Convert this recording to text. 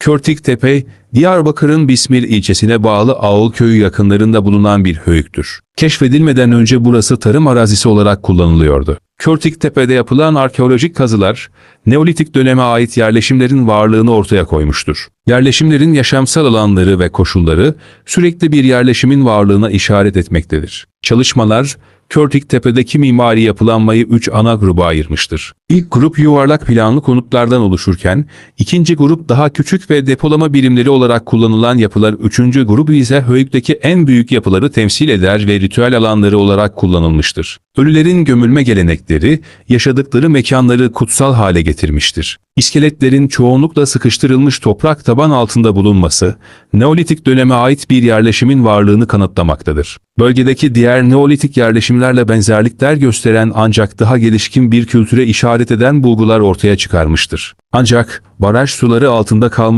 Körtik Tepe, Diyarbakır'ın Bismil ilçesine bağlı Ağul köyü yakınlarında bulunan bir höyüktür. Keşfedilmeden önce burası tarım arazisi olarak kullanılıyordu. Körtik Tepe'de yapılan arkeolojik kazılar, Neolitik döneme ait yerleşimlerin varlığını ortaya koymuştur. Yerleşimlerin yaşamsal alanları ve koşulları sürekli bir yerleşimin varlığına işaret etmektedir. Çalışmalar, Körtik Tepe'deki mimari yapılanmayı üç ana gruba ayırmıştır. İlk grup yuvarlak planlı konutlardan oluşurken, ikinci grup daha küçük ve depolama birimleri olarak kullanılan yapılar, üçüncü grup ise höyükteki en büyük yapıları temsil eder ve ritüel alanları olarak kullanılmıştır. Ölülerin gömülme gelenekleri, yaşadıkları mekanları kutsal hale getirmiştir. İskeletlerin çoğunlukla sıkıştırılmış toprak taban altında bulunması, Neolitik döneme ait bir yerleşimin varlığını kanıtlamaktadır. Bölgedeki diğer Neolitik yerleşimlerle benzerlikler gösteren ancak daha gelişkin bir kültüre işaret eden bulgular ortaya çıkarmıştır. Ancak baraj suları altında kalması